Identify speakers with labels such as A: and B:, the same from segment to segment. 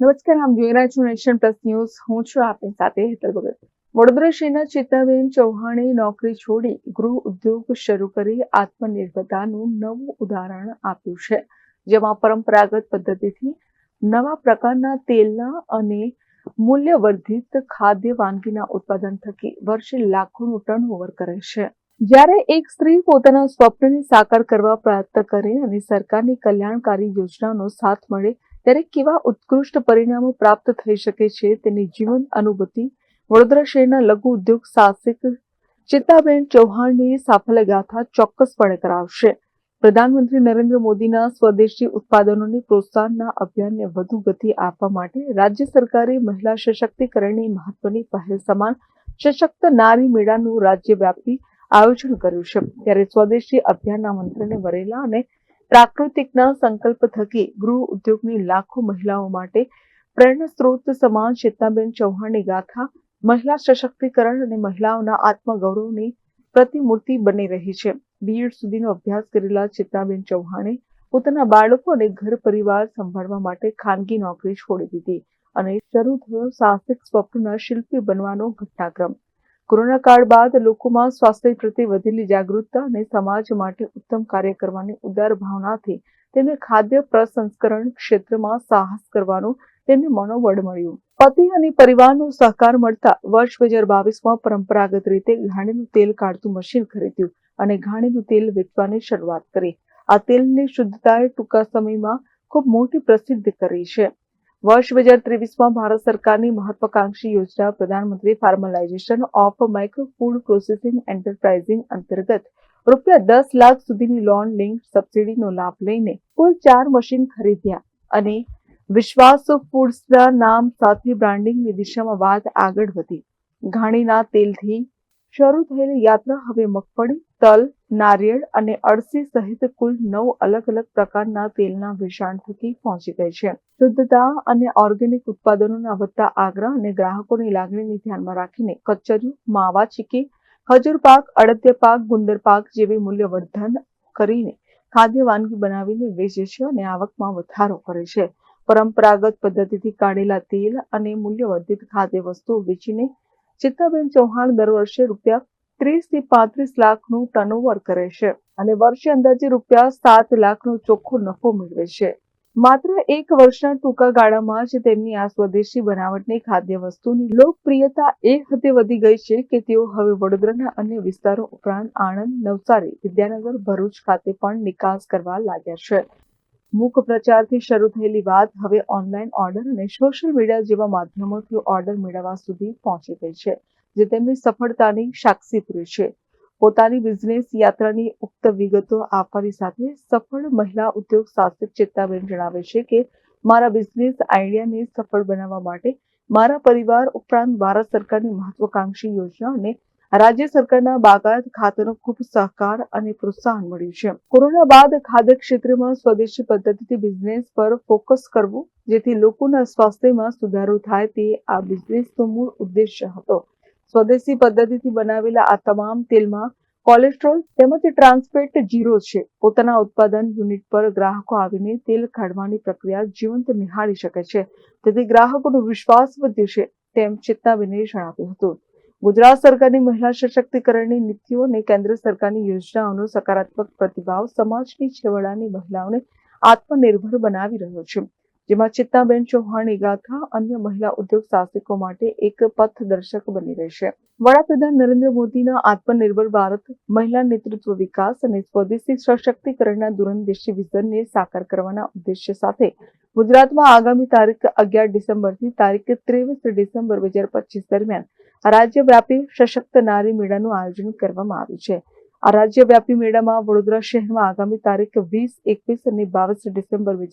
A: નમસ્કાર, આમ જોઈ રહ્યા છો નેશન પ્લસ ન્યૂઝ. હું છું આપની સાથે હેતલ ભગત વડોદરા શહેરના ચિત્તાબેન ચૌહાણે નોકરી છોડી ગૃહ ઉદ્યોગ શરૂ કરી આત્મનિર્ભરતાનું નવું ઉદાહરણ આપ્યું છે, જેમાં પરંપરાગત પદ્ધતિથી નવા પ્રકારના તેલના અને મૂલ્યવર્ધિત ખાદ્ય વાનગીના ઉત્પાદન થકી વર્ષે લાખોનું ટર્નઓવર કરે છે. જ્યારે એક સ્ત્રી પોતાના સ્વપ્નને સાકાર કરવા પ્રયત્ન કરે અને સરકારની કલ્યાણકારી યોજનાનો સાથ મળે ત્યારે કેવા ઉત્કૃષ્ટ પરિણામો પ્રાપ્ત થઈ શકે છે તેની જીવન અનુભૂતિ વડોદરા શહેરના લઘુ ઉદ્યોગ સાહસિક ચિત્તાબેન ચૌહાણની સાફલ્ય ગાથા ચોક્કસપણે કરાવશે. પ્રધાનમંત્રી નરેન્દ્ર મોદીના સ્વદેશી ઉત્પાદનોની પ્રોત્સાહનના અભિયાનને વધુ ગતિ આપવા માટે રાજ્ય સરકારે મહિલા સશક્તિકરણની મહત્વની પહેલ સમાન સશક્ત નારી મેળાનું રાજ્યવ્યાપી આયોજન કર્યું છે. ત્યારે સ્વદેશી અભિયાનના મંત્રને વરેલા અને પ્રાકૃતિકના સંકલ્પ થકી ગૃહ ઉદ્યોગની લાખો મહિલાઓ માટે પ્રેરણા સ્ત્રોત સમાન ચેતનાબેન ચૌહાણની ગાથા, મહિલા સશક્તિકરણ અને મહિલાઓના આત્મગૌરવની પ્રતિમૂર્તિ બની રહી છે. બીએડ સુધીનો અભ્યાસ કરેલા ચેતનાબેન ચૌહાણે પોતાના બાળકો અને ઘર પરિવાર સંભાળવા માટે ખાનગી નોકરી છોડી દીધી અને શરૂ થયો સાહસિક સ્વપ્નના શિલ્પી બનવાનો ઘટનાક્રમ. કોરોના કાળ બાદ લોકોમાં સ્વાસ્થ્ય પ્રત્યે વધેલી જાગૃતતા અને સમાજ માટે ઉત્તમ કાર્ય કરવાની ઉદાર ભાવનાથી તેમને ખાદ્ય પ્રસંસ્કરણ ક્ષેત્રમાં સાહસ કરવાનું તેમને મનોબળ મળ્યું. પતિ અને પરિવારનો સહકાર મળતા વર્ષ બે હજાર બાવીસમાં પરંપરાગત રીતે ઘાણીનું તેલ કાઢતું મશીન ખરીદ્યું અને ઘાણીનું તેલ વેચવાની શરૂઆત કરી. આ તેલની શુદ્ધતાએ ટૂંકા સમયમાં ખૂબ મોટી પ્રસિદ્ધ કરી છે. વર્ષ બે હજાર ત્રેવીસમાં ભારત સરકારની મહત્વાકાંક્ષી યોજના પ્રધાનમંત્રી formalisation of micro food processing enterprising અંતર્ગત રૂપિયા દસ લાખ સુધીની લોન લિંક સબસિડીનો લાભ લઈને કુલ ચાર મશીન ખરીદ્યા અને વિશ્વાસ ફૂડ્સના નામ સાથે બ્રાન્ડિંગની દિશામાં વાત આગળ વધી. ઘાણીના તેલથી શરૂ થયેલી યાત્રા હવે મગફળી, તલ, નારિયેળ અને અળસી સહિત કુલ નવ અલગ અલગ પ્રકારના તેલના વેચાણ થકી પહોંચી ગઈ છે. શુદ્ધતા અને ઓર્ગેનિક ઉત્પાદનોના વધતા આગ્રહ અને ગ્રાહકોની લાગણીને ધ્યાનમાં રાખીને કચરિયું, માવા, ચીકી, ખજૂર પાક અડદ્ય પાક, ગુંદર પાક જેવી મૂલ્યવર્ધન કરીને ખાદ્ય વાનગી બનાવીને વેચે છે અને આવકમાં વધારો કરે છે. પરંપરાગત પદ્ધતિથી કાઢેલા તેલ અને મૂલ્યવર્ધિત ખાદ્ય વસ્તુઓ વેચીને ચિત્તાબેન ચૌહાણ દર વર્ષે રૂપિયા ત્રીસથી પાંત્રીસ લાખનું ટર્નઓવર કરે છે અને વર્ષે અંદાજે રૂપિયા સાત લાખનો ચોખ્ખો નફો મેળવે છે. માત્ર એક વર્ષના ટૂંકા ગાળામાં જ તેમની આ સ્વદેશી બનાવટની ખાદ્ય વસ્તુની લોકપ્રિયતા એ હદે વધી ગઈ છે કે તેઓ હવે વડોદરાના અન્ય વિસ્તારો ઉપરાંત આણંદ, નવસારી, વિદ્યાનગર, ભરૂચ ખાતે પણ નિકાસ કરવા લાગ્યા છે. મૂક પ્રચારથી શરૂ થયેલી વાત હવે ઓનલાઈન ઓર્ડર અને સોશિયલ મીડિયા જેવા માધ્યમોથી ઓર્ડર મેળવવા સુધી પહોંચી ગઈ છે, જે તેમની સફળતાની સાક્ષી પૂરી છે. પોતાની બિઝનેસ યાત્રાની ઉક્ત વિગતો આપવાની સાથે સફળ મહિલા ઉદ્યોગ સાહસિક ચેતાબેન જણાવે છે કે, મારા બિઝનેસ આઈડિયાને સફળ બનાવવા માટે મારા પરિવાર ઉપરાંત ભારત સરકારની મહત્વાકાંક્ષી યોજના અને રાજ્ય સરકારના બાગાયત ખાતાનો ખૂબ સહકાર અને પ્રોત્સાહન મળ્યું છે. કોરોના બાદ ખાદ્ય ક્ષેત્રમાં સ્વદેશી પદ્ધતિથી બિઝનેસ પર ફોકસ કરવું, જેથી લોકોના સ્વાસ્થ્યમાં સુધારો થાય તે આ બિઝનેસનો મૂળ ઉદ્દેશ્ય હતો. સ્વદેશી પદ્ધતિથી બનાવેલા આ તમામ તેલમાં કોલેસ્ટ્રોલ તેમજ ટ્રાન્સફેટ ઝીરો છે. પોતાના ઉત્પાદન યુનિટ પર ગ્રાહકો આવીને તેલ કાઢવાની પ્રક્રિયા જીવંત નિહાળી શકે છે. તેથી ગ્રાહકોનો વિશ્વાસ વધ્યો છે, તેમ ચેતનાબેને જણાવ્યું હતું. ગુજરાત સરકારની મહિલા સશક્તિકરણની નીતિઓ અને કેન્દ્ર સરકારની યોજનાઓનો સકારાત્મક પ્રતિભાવ સમાજની છેવાડાની મહિલાઓને આત્મનિર્ભર બનાવી રહ્યો છે. જેમાં ચિત્તાબેન ચૌહાણની ગાથા અન્ય મહિલા ઉદ્યોગ સાહસિકો માટે એક પથદર્શક બની રહેશે. વડાપ્રધાન નરેન્દ્ર મોદીના આત્મનિર્ભર ભારત, મહિલા નેતૃત્વ વિકાસ અને સ્વદેશી સશક્તિકરણના દૂરંદેશી વિઝનને સાકાર કરવાના ઉદ્દેશ્ય સાથે ગુજરાતમાં આગામી તારીખ અગિયાર ડિસેમ્બરથી તારીખ ત્રેવીસ ડિસેમ્બર બે હજાર પચીસ દરમિયાન રાજ્યવ્યાપી સશક્ત નારી મેળાનું આયોજન કરવામાં આવ્યું છે. આ રાજ્યવ્યાપી મેળામાં વડોદરા શહેરમાં આગામી તારીખ વીસ, એકવીસ અને બાવીસ ડિસેમ્બર બે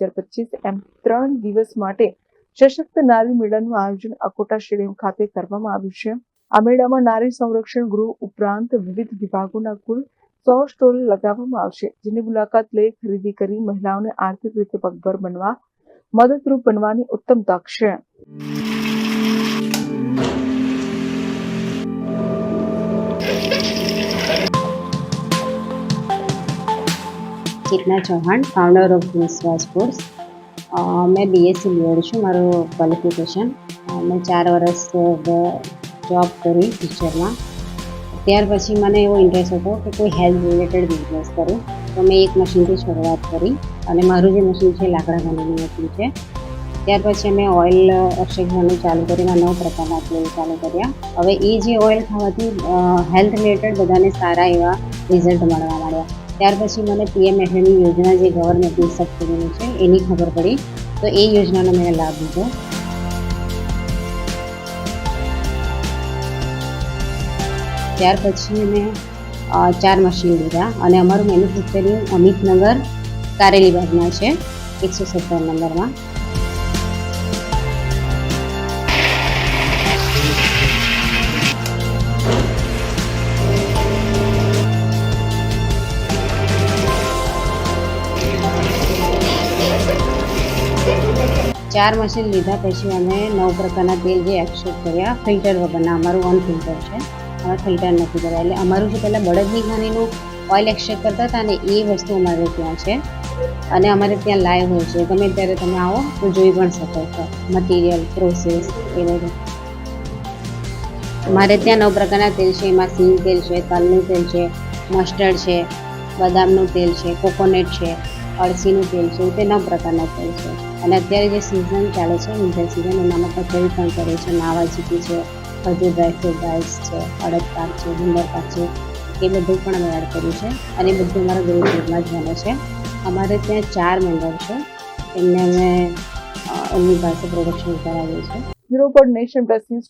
A: એમ ત્રણ દિવસ માટે સશક્ત નારી મેળાનું આયોજન અકોટા સ્ટેડિયમ ખાતે કરવામાં આવ્યું છે. આ મેળામાં નારી સંરક્ષણ ગૃહ ઉપરાંત વિવિધ વિભાગોના કુલ સો સ્ટોલ લગાવવામાં આવશે, જેની મુલાકાત લઈ ખરીદી કરી મહિલાઓને આર્થિક રીતે પગભર બનવા મદદરૂપ બનવાની ઉત્તમ તક છે.
B: Chetna Chauhan founder of Vishwas foods મેં બીએસસી બીએડ છું, મારું ક્વોલિફિકેશન મેં ચાર વર્ષ જોબ કરી ટીચરમાં ત્યાર પછી મને એવો ઇન્ટરેસ્ટ હતો કે કોઈ હેલ્થ રિલેટેડ બિઝનેસ કરું. તો મેં એક મશીનથી શરૂઆત કરી અને મારું જે મશીન છે લાકડા ગાંધીનું મશીન છે. ત્યાર પછી અમે ઓઇલ એક્સચેન્જવાનું ચાલુ કર્યું નવ પ્રકારના તેલ ચાલુ કર્યા. હવે એ જે ઓઇલ ખાવાથી હેલ્થ રિલેટેડ બધાને સારા એવા રિઝલ્ટ મળવા માંડ્યા. ત્યાર પછી મને પીએમ એફએમની યોજના જે ગવર્મેન્ટની સબસિડીની છે, એની ખબર પડી. તો એ યોજનાનો મેં લાભ લીધો. ત્યાર પછી મેં ચાર મશીન લીધા અને અમારું મેન્યુફેક્ચરિંગ અમિતનગર કારેલીબાગમાં છે, એકસો સત્તર નંબરમાં. ચાર મશીન લીધા પછી અમે નવ પ્રકારના તેલ જે એક્સેપ્ટ કર્યા ફિલ્ટર વગરના, અમારું ઓન ફિલ્ટર છે. અમે ફિલ્ટર નથી કર્યા. એટલે અમારું જે પહેલાં બળદની ઘાનીનું ઓઇલ એક્સેપ્ટ કરતા હતા ને એ વસ્તુ અમારે ત્યાં છે. અને અમારે ત્યાં લાઈવ હોય છે. ગમે ત્યારે તમે આવો તો જોઈ પણ શકો છો. મટીરિયલ પ્રોસેસ એ બધું. મારે ત્યાં નવ પ્રકારના તેલ છે. એમાં સિંગ તેલ છે, તલનું તેલ છે મસ્ટર્ડ છે, બદામનું તેલ છે કોકોનટ છે અળસીનું તેલ છે, તે નવ પ્રકારના તેલ છે. અને અત્યારે જે સિઝન ચાલે છે વિન્ટર સિઝન એનામાં કચોરી પણ કરે છે માવા ચીકી છે, હજુ ડ્રાયફ્રૂટ રાઈસ છે અડદ પાક છે ગુંદર પાક છે, એ બધું પણ અમે એડ કર્યું છે અને એ બધું અમારા ગુરુકુળમાં જ બને છે. અમારે ત્યાં ચાર મેમ્બર છે, એમને અમે એમની પાસે પ્રોડક્શન કરાવ્યું છે
A: બ્યુરો પર નેશન પ્લસ ન્યૂઝ